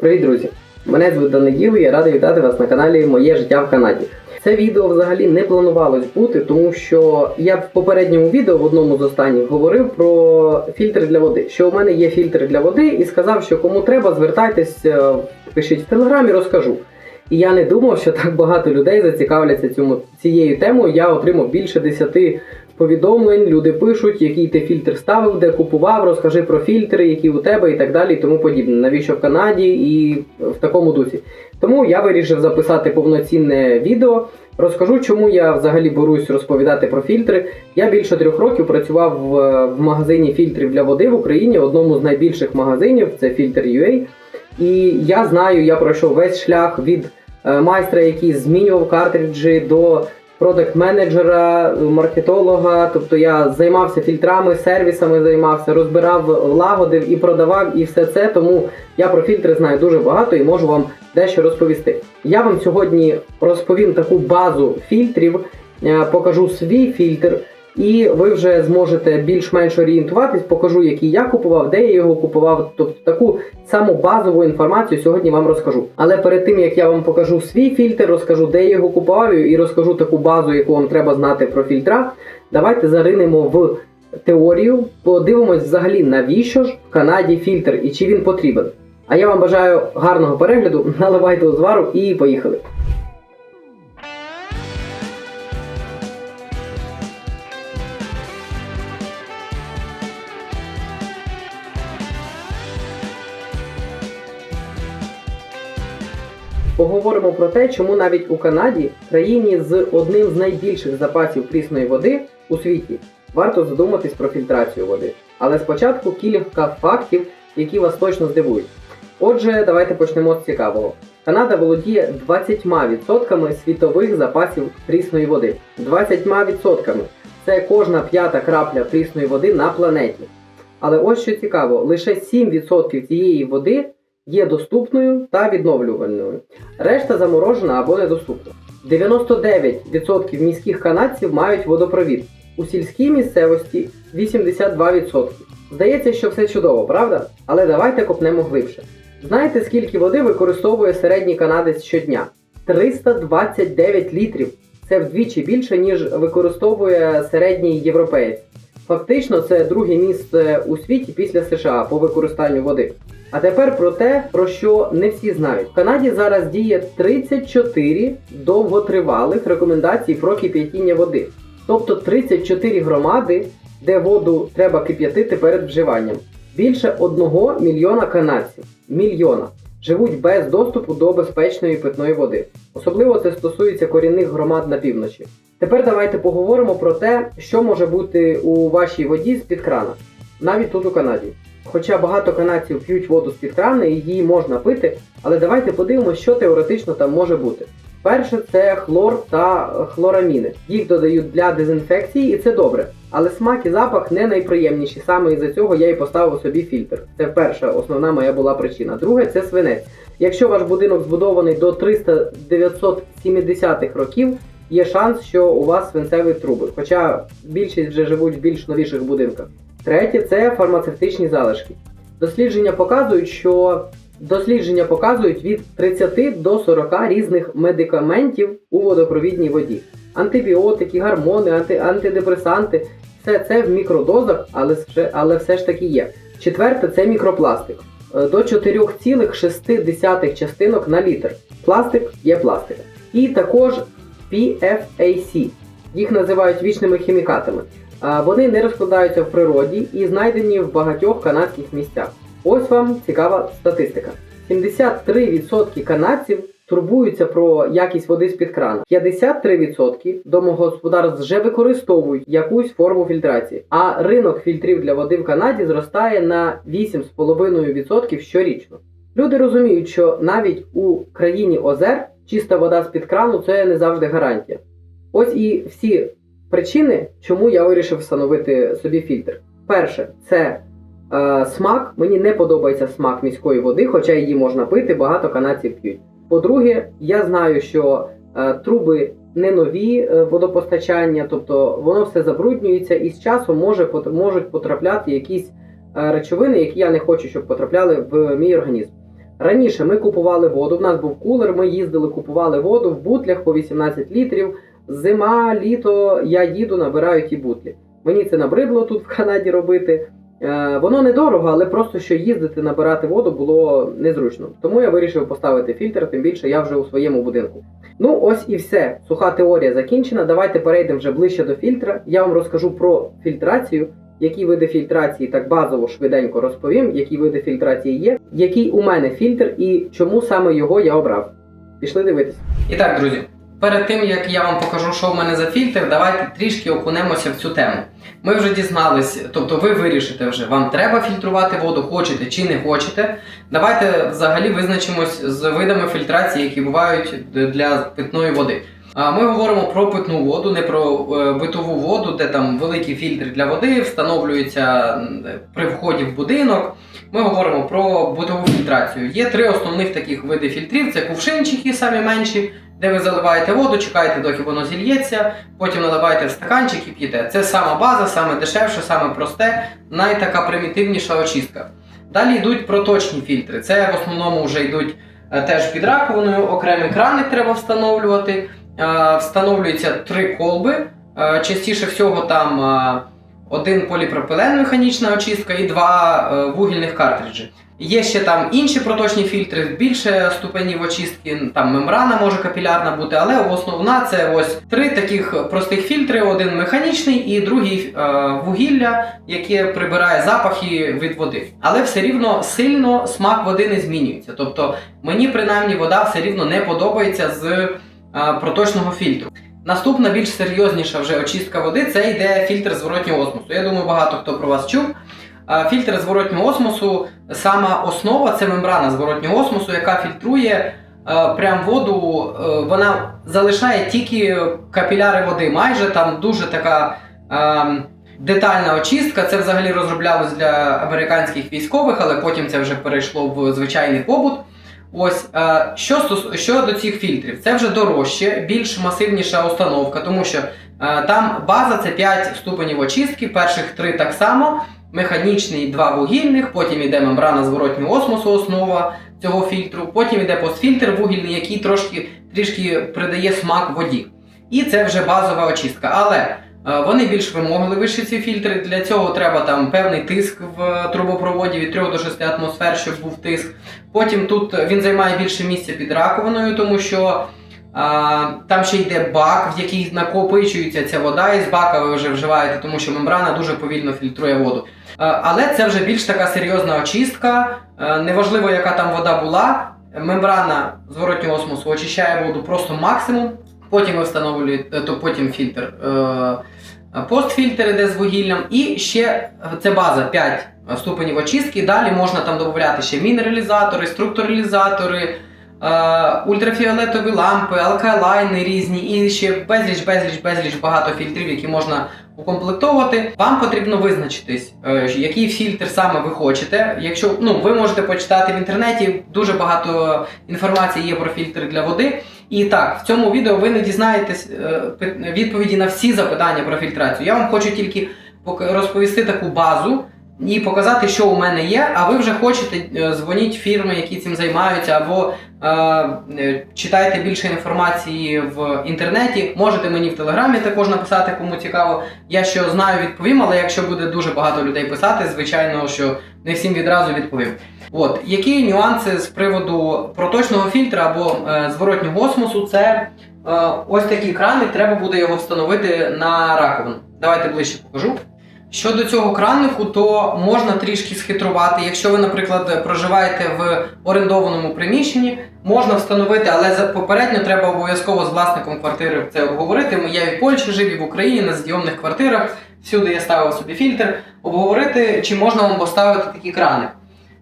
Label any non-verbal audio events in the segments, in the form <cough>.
Привіт, друзі! Мене звуть Даниїл і я радий вітати вас на каналі Моє життя в Канаді. Це відео взагалі не планувалось бути, тому що я в попередньому відео в одному з останніх говорив про фільтри для води. Що у мене є фільтри для води, і сказав, що кому треба, звертайтесь, е, пишіть в телеграмі, розкажу. І я не думав, що так багато людей зацікавляться цьому цією темою. Я отримав більше 10 повідомлень. Люди пишуть, який ти фільтр ставив, де купував, розкажи про фільтри, які у тебе і так далі, і тому подібне. Навіщо в Канаді і в такому дусі. Тому я вирішив записати повноцінне відео. Розкажу, чому я взагалі борусь розповідати про фільтри. Я більше трьох років працював в, в магазині фільтрів для води в Україні, одному з найбільших магазинів, це фільтр UA. І я знаю, я пройшов весь шлях від е, майстра, який змінював картриджі, до продакт-менеджера, маркетолога. Тобто я займався фільтрами, сервісами займався, розбирав, лагодив і продавав, і все це. Тому я про фільтри знаю дуже багато і можу вам дещо розповісти. Я вам сьогодні розповім таку базу фільтрів, е, покажу свій фільтр. І ви вже зможете більш-менш орієнтуватись, покажу, який я купував, де я його купував. Тобто таку саму базову інформацію сьогодні вам розкажу. Але перед тим як я вам покажу свій фільтр, розкажу, де я його купував, і розкажу таку базу, яку вам треба знати про фільтра. Давайте заринемо в теорію, подивимось взагалі, навіщо ж в Канаді фільтр і чи він потрібен. А я вам бажаю гарного перегляду, <laughs> наливайте узвару і поїхали. Поговоримо про те, чому навіть у Канаді, країні з одним з найбільших запасів прісної води у світі, варто задуматись про фільтрацію води. Але спочатку кілька фактів, які вас точно здивують. Отже, давайте почнемо з цікавого. Канада володіє 20% світових запасів прісної води. 20%. Це кожна п'ята крапля прісної води на планеті. Але ось що цікаво, лише 7% цієї води є доступною та відновлювальною. Решта заморожена або недоступна. 99% міських канадців мають водопровід. У сільській місцевості 82%. Здається, що все чудово, правда? Але давайте копнемо глибше. Знаєте, скільки води використовує середній канадець щодня? 329 літрів. Це вдвічі більше, ніж використовує середній європеєць. Фактично, це друге місце у світі після США по використанню води. А тепер про те, про що не всі знають. В Канаді зараз діє 34 довготривалих рекомендацій про кип'ятіння води. Тобто 34 громади, де воду треба кип'ятити перед вживанням. Більше 1 мільйона канадців мільйона живуть без доступу до безпечної питної води. Особливо це стосується корінних громад на півночі. Тепер давайте поговоримо про те, що може бути у вашій воді з-під крана, навіть тут у Канаді. Хоча багато канадців п'ють воду з-під крана і її можна пити, але давайте подивимося, що теоретично там може бути. Перше це хлор та хлораміни. Їх додають для дезінфекції, і це добре. Але смак і запах не найприємніші. Саме із-за цього я і поставив собі фільтр. Це перша основна моя була причина. Друге це свинець. Якщо ваш будинок збудований до 300-970-х років, є шанс, що у вас свинцеві труби. Хоча більшість вже живуть в більш новіших будинках. Третє це фармацевтичні залишки. Дослідження показують, що дослідження показують від 30 до 40 різних медикаментів у водопровідній воді. Антибіотики, гормони, анти, антидепресанти. Все це в мікродозах, але, але все ж таки є. Четверте це мікропластик. Е, До 4,6 частинок на літр. Пластик є пластик. І також PFAC. Їх називають вічними хімікатами. Вони не розкладаються в природі і знайдені в багатьох канадських місцях. Ось вам цікава статистика. 73% канадців турбуються про якість води з-під крана. 53% домогосподарств вже використовують якусь форму фільтрації. А ринок фільтрів для води в Канаді зростає на 8,5% щорічно. Люди розуміють, що навіть у країні озер чиста вода з-під крану це не завжди гарантія. Ось і всі причини, чому я вирішив встановити собі фільтр. Перше, це е, смак. Мені не подобається смак міської води, хоча її можна пити, багато канадців п'ють. По-друге, я знаю, що е, труби не нові е, водопостачання, тобто воно все забруднюється, і з часом може, пот- можуть потрапляти якісь е, речовини, які я не хочу, щоб потрапляли в мій організм. Раніше ми купували воду, в нас був кулер, ми їздили, купували воду в бутлях по 18 літрів. Зима, літо, я їду, набираю ті бутлі. Мені це набридло тут в Канаді робити. Е, воно недорого, але просто що їздити набирати воду було незручно. Тому я вирішив поставити фільтр, тим більше я вже у своєму будинку. Ну ось і все. Суха теорія закінчена. Давайте перейдемо вже ближче до фільтра. Я вам розкажу про фільтрацію, які види фільтрації так базово швиденько розповім, які види фільтрації є, який у мене фільтр і чому саме його я обрав. Пішли дивитися. І так, друзі, перед тим як я вам покажу, що в мене за фільтр, давайте трішки окунемося в цю тему. Ми вже дізнались, тобто ви вирішите вже, вам треба фільтрувати воду, хочете чи не хочете. Давайте взагалі визначимось з видами фільтрації, які бувають для питної води. Ми говоримо про питну воду, не про е, битову воду, де там великі фільтри для води встановлюються при вході в будинок. Ми говоримо про битову фільтрацію. Є три основних таких види фільтрів: це кувшинчики, самі менші, де ви заливаєте воду, чекаєте, доки воно зільється, потім наливаєте в стаканчик і п'єте. Це сама база, саме дешевше, саме просте, найтака примітивніша очистка. Далі йдуть проточні фільтри. Це в основному вже йдуть е, теж під раковиною, окремий краник треба встановлювати. Е, Встановлюються три колби. Е, Частіше всього там один поліпропилен механічна очистка і два е, вугільних картриджі. Є ще там інші проточні фільтри, більше ступенів очистки, там мембрана може капілярна бути, але основна це ось три таких простих фільтри: один механічний і другий е, вугілля, яке прибирає запахи від води. Але все рівно сильно смак води не змінюється. Тобто мені принаймні вода все рівно не подобається з е, проточного фільтру. Наступна більш серйозніша вже очистка води це йде фільтр зворотнього осмосу. Я думаю, багато хто про вас чув. Фільтр зворотнього осмосу, сама основа це мембрана зворотнього осмосу, яка фільтрує прям воду, вона залишає тільки капіляри води. Майже там дуже така детальна очистка. Це взагалі розроблялось для американських військових, але потім це вже перейшло в звичайний побут. Ось е, що щодо цих фільтрів, це вже дорожче, більш масивніша установка, тому що е, там база це 5 ступенів очистки, перших 3 так само, механічний, 2 вугільних, потім йде мембрана зворотнього осмосу, основа цього фільтру, потім йде постфільтр вугільний, який трошки трішки придає смак воді. І це вже базова очистка. Але вони більш вимогливіші ці фільтри. Для цього треба там певний тиск в трубопроводі від 3 до 6 атмосфер, щоб був тиск. Потім тут він займає більше місця під раковиною, тому що а, там ще йде бак, в який накопичується ця вода, і з бака ви вже вживаєте, тому що мембрана дуже повільно фільтрує воду. А, але це вже більш така серйозна очистка. А, неважливо, яка там вода була. Мембрана зворотнього осмосу очищає воду просто максимум. Потім ви встановлюєте, то потім фільтр. Е, Постфільтр іде з вугіллям, і ще це база 5 ступенів очистки. Далі можна там додати ще мінералізатори, структуралізатори, е, ультрафіолетові лампи, алкалайни різні, і ще безліч, безліч, безліч багато фільтрів, які можна укомплектовувати. Вам потрібно визначитись, е, який фільтр саме ви хочете. Якщо ну ви можете почитати в інтернеті, дуже багато інформації є про фільтри для води. І так, в цьому відео ви не дізнаєтесь е, відповіді на всі запитання про фільтрацію. Я вам хочу тільки розповісти таку базу і показати, що у мене є. А ви вже хочете е, дзвоніть фірми, які цим займаються, або е, е, читайте більше інформації в інтернеті. Можете мені в телеграмі також написати, кому цікаво. Я що знаю, відповім, але якщо буде дуже багато людей писати, звичайно, що не всім відразу відповім. От які нюанси з приводу проточного фільтра або е, зворотнього осмосу, це е, ось такий краник, треба буде його встановити на раковину. Давайте ближче покажу. Щодо цього кранику, то можна трішки схитрувати. Якщо ви, наприклад, проживаєте в орендованому приміщенні, можна встановити, але попередньо треба обов'язково з власником квартири це обговорити. Я і в Польщі жив, і в Україні на зйомних квартирах. Всюди я ставив собі фільтр. Обговорити, чи можна вам поставити такий краник.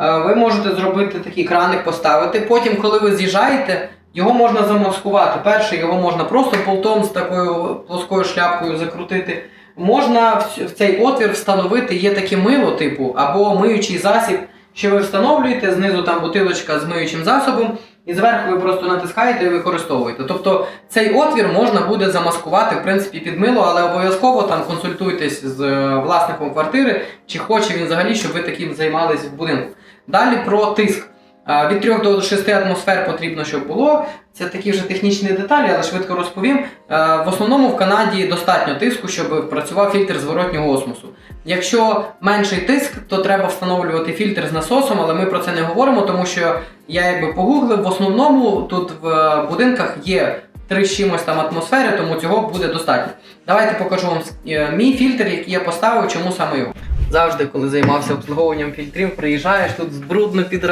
Е, Ви можете зробити такий краник, поставити. Потім, коли ви з'їжджаєте, його можна замаскувати. Перше, його можна просто болтом з такою плоскою шляпкою закрутити. Можна в цей отвір встановити є таке мило, типу, або миючий засіб, що ви встановлюєте, знизу там бутилочка з миючим засобом, і зверху ви просто натискаєте і використовуєте. Тобто цей отвір можна буде замаскувати в принципі під мило, але обов'язково там консультуйтесь з е, власником квартири, чи хоче він взагалі, щоб ви таким займались в будинку. Далі про тиск. Від 3 до 6 атмосфер потрібно, щоб було. Це такі вже технічні деталі, але швидко розповім. Е, В основному в Канаді достатньо тиску, щоб працював фільтр зворотнього осмосу. Якщо менший тиск, то треба встановлювати фільтр з насосом, але ми про це не говоримо, тому що я якби погуглив. В основному тут в будинках є три чимось там атмосфери, тому цього буде достатньо. Давайте покажу вам е, мій фільтр, який я поставив, чому саме його. Завжди, коли займався обслуговуванням фільтрів, приїжджаєш тут з брудно під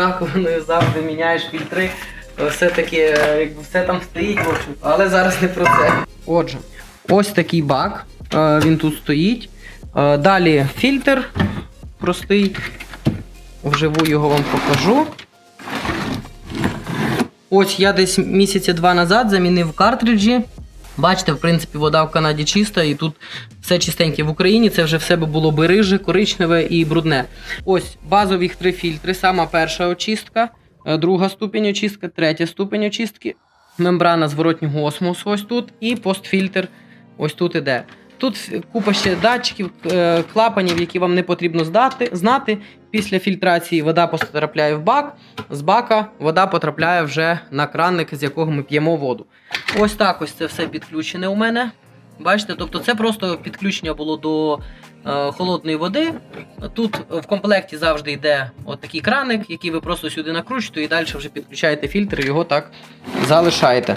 завжди міняєш фільтри. Все таки, якби все там стоїть, в общем. Але зараз не про це. Отже, ось такий бак. е, Він тут стоїть. Е, Далі фільтр простий. Вживу його вам покажу. Ось я десь місяця два назад замінив картриджі. Бачите, в принципі, вода в Канаді чиста, і тут все чистеньке. В Україні це вже все було би риже, коричневе і брудне. Ось базові три фільтри. Сама перша очистка, е, друга ступінь очистки, третя ступінь очистки, мембрана зворотнього осмосу ось тут, і постфільтр ось тут іде. Тут купа ще датчиків, е, клапанів, які вам не потрібно здати, знати. Після фільтрації вода потрапляє в бак, з бака вода потрапляє вже на кранник, з якого ми п'ємо воду. Ось так ось це все підключене у мене. Бачите, тобто це просто підключення було до е, холодної води. Тут в комплекті завжди йде от такий краник, який ви просто сюди накручуєте і далі вже підключаєте фільтр і його так залишаєте.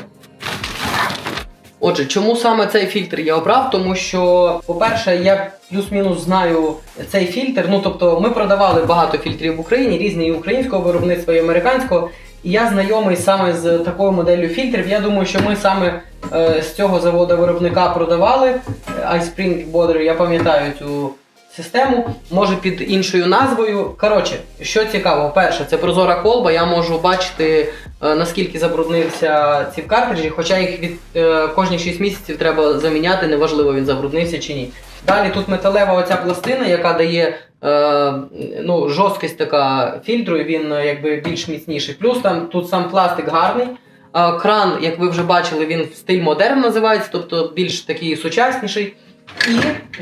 Отже, чому саме цей фільтр я обрав? Тому що, по-перше, я плюс-мінус знаю цей фільтр. Ну тобто, ми продавали багато фільтрів в Україні, різні і українського виробництва, і американського. І я знайомий саме з такою моделлю фільтрів. Я думаю, що ми саме е, з цього заводу виробника продавали е, iSpring Border, я пам'ятаю цю систему, може під іншою назвою. Коротше, що цікаво, перше, це прозора колба. Я можу бачити е, наскільки забруднився ці картриджі, хоча їх від е, кожні 6 місяців треба заміняти, неважливо він забруднився чи ні. Далі тут металева оця пластина, яка дає е, ну, жорсткість така фільтру, і він е, якби більш міцніший. Плюс там тут сам пластик гарний. Кран, як ви вже бачили, він в стиль модерн називається, тобто більш такий сучасніший. І,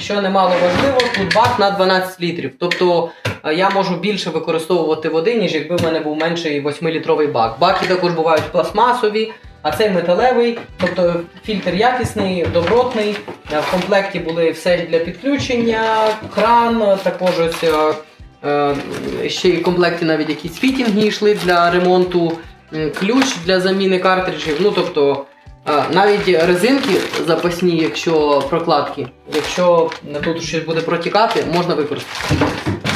що немало важливо, тут бак на 12 літрів. Тобто е, я можу більше використовувати води, ніж якби в мене був менший 8-літровий бак. Баки також бувають пластмасові, а цей металевий, тобто фільтр якісний, добротний. Е, В комплекті були все для підключення, кран, також ось е, ще й в комплекті навіть якісь фітінги йшли для ремонту, ключ для заміни картриджів. Ну тобто навіть резинки запасні, якщо прокладки, якщо тут щось буде протікати, можна використати.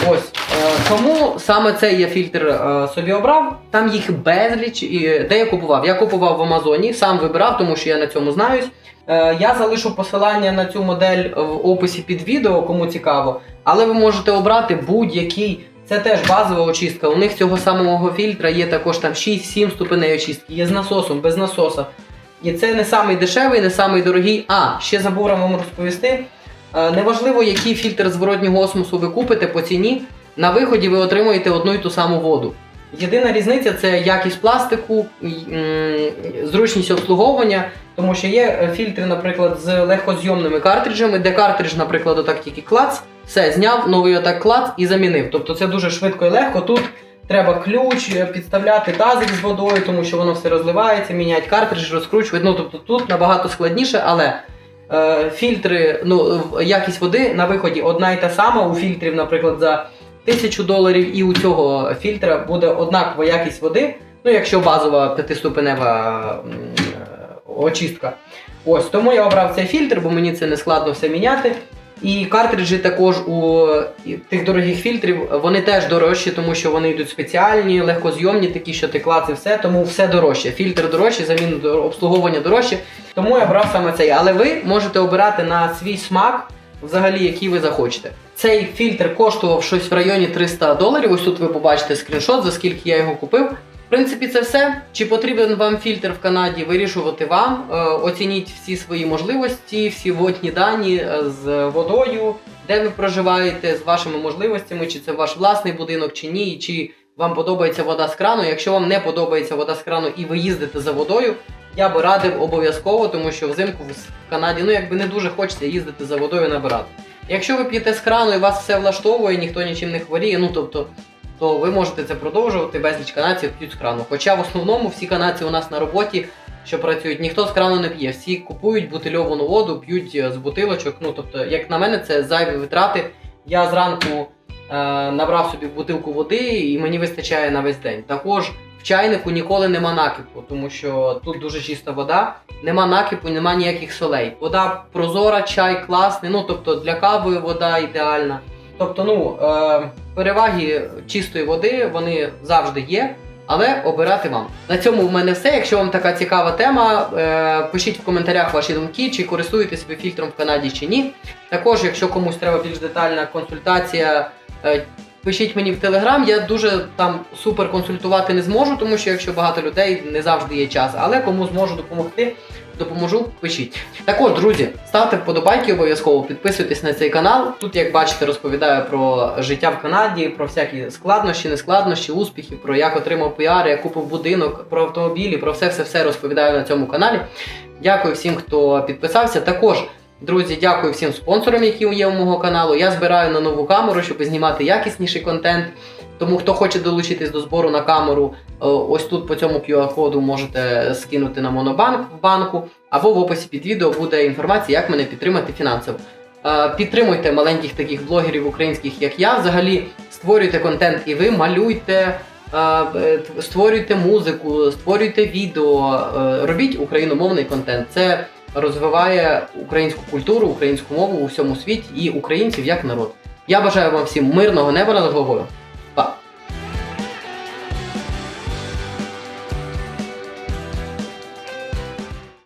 Ось е, тому саме цей я фільтр е, собі обрав. Там їх безліч. І де я купував? Я купував в Амазоні, сам вибирав, тому що я на цьому знаюсь. Е, я залишу посилання на цю модель в описі під відео, кому цікаво. Але ви можете обрати будь-який. Це теж базова очистка. У них цього самого фільтра є також там 6-7 ступеней очистки, є з насосом, без насоса. І це не самий дешевий, не самий дорогий. А, ще забув вам розповісти. Е, Неважливо, який фільтр зворотнього осмосу ви купите по ціні, на виході ви отримуєте одну й ту саму воду. Єдина різниця це якість пластику, зручність обслуговування, тому що є е, фільтри, наприклад, з легкозйомними картриджами, де картридж, наприклад, отак тільки клац, все зняв, новий отак клац і замінив. Тобто це дуже швидко і легко. Тут треба ключ, е, підставляти тазик з водою, тому що воно все розливається, міняти картридж, розкручувати. Ну тобто тут набагато складніше, але. Е, фільтри, ну, якість води на виході одна і та сама. У фільтрів, наприклад, за 1000 доларів і у цього фільтра буде однакова якість води. Ну, якщо базова п'ятиступенева е, очистка. Ось тому я обрав цей фільтр, бо мені це не складно все міняти. І картриджі також у тих дорогих фільтрів вони теж дорожчі, тому що вони йдуть спеціальні, легкозйомні, такі, що ти клаци все, тому все дорожче. Фільтр дорожчий, заміна до- обслуговування дорожче. Тому я брав саме цей. Але ви можете обирати на свій смак, взагалі, який ви захочете. Цей фільтр коштував щось в районі 300 доларів. Ось тут ви побачите скріншот, за скільки я його купив. Принципі, це все. Чи потрібен вам фільтр в Канаді, вирішувати вам. Е, оцініть всі свої можливості, всі водні дані е, з водою, де ви проживаєте, з вашими можливостями, чи це ваш власний будинок, чи ні, чи вам подобається вода з крану. Якщо вам не подобається вода з крану і ви їздите за водою, я би радив обов'язково, тому що взимку в Канаді ну якби не дуже хочеться їздити за водою набирати. Якщо ви п'єте з крану і вас все влаштовує, ніхто нічим не хворіє, ну тобто то ви можете це продовжувати. Безліч канадців п'ють з крану. Хоча в основному всі канадці у нас на роботі, що працюють, ніхто з крану не п'є. Всі купують бутильовану воду, п'ють е, з бутилочок. Ну тобто, як на мене, це зайві витрати. Я зранку е, набрав собі бутилку води і мені вистачає на весь день. Також в чайнику ніколи нема накипу, тому що тут дуже чиста вода, нема накипу, нема ніяких солей. Вода прозора, чай класний. Ну тобто для кави вода ідеальна. Тобто, ну е, переваги чистої води вони завжди є. Але обирати вам. На цьому в мене все. Якщо вам така цікава тема, е, пишіть в коментарях ваші думки, чи користуєтесь ви фільтром в Канаді чи ні. Також, якщо комусь треба більш детальна консультація, е, пишіть мені в Телеграм. Я дуже там супер консультувати не зможу, тому що якщо багато людей не завжди є час. Але кому зможу допомогти, допоможу, пишіть. Також, друзі, ставте вподобайки обов'язково, підписуйтесь на цей канал. Тут, як бачите, розповідаю про життя в Канаді, про всякі складнощі, нескладнощі, успіхи, про як отримав піар, як купив будинок, про автомобілі, про все все все розповідаю на цьому каналі. Дякую всім, хто підписався. Також. Друзі, дякую всім спонсорам, які є у мого каналу. Я збираю на нову камеру, щоб знімати якісніший контент. Тому хто хоче долучитись до збору на камеру, е, ось тут по цьому QR-коду можете скинути на монобанк в банку, або в описі під відео буде інформація, як мене підтримати фінансово. Е, Підтримуйте маленьких таких блогерів українських, як я. Взагалі створюйте контент і ви малюйте. е, Створюйте музику, створюйте відео, робіть україномовний контент. Це розвиває українську культуру, українську мову у всьому світі і українців як народ. Я бажаю вам всім мирного неба над головою.